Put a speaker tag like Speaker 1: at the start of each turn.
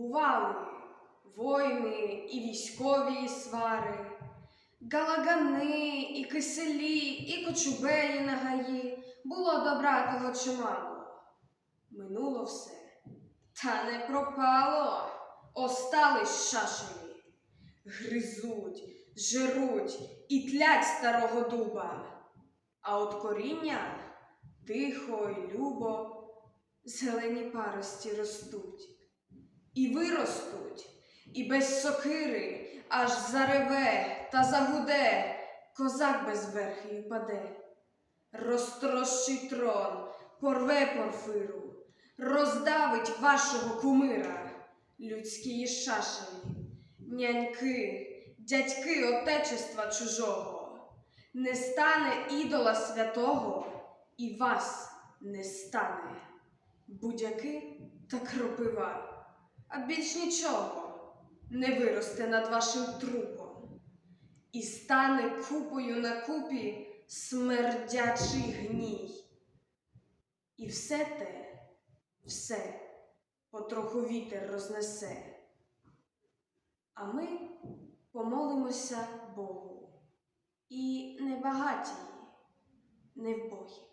Speaker 1: Бували войни і військові свари, галагани, і киселі, і кочубеї на гаї. Було добра того чимало. Минуло все, та не пропало. Остались шашелі. Гризуть, жируть і тлять старого дуба. А от коріння тихо й любо зелені парості ростуть. І виростуть, і без сокири аж зареве та загуде, козак без верхи упаде. Розтрощить трон, порве порфиру, роздавить вашого кумира, людські шашелі, няньки, дядьки отечества чужого. Не стане ідола святого, і вас не стане. Будяки та кропива, а більш нічого не виросте над вашим трупом, і стане купою на купі смердячий гній. І все те, все потроху вітер рознесе. А ми помолимося Богу і не багаті, не вбогі.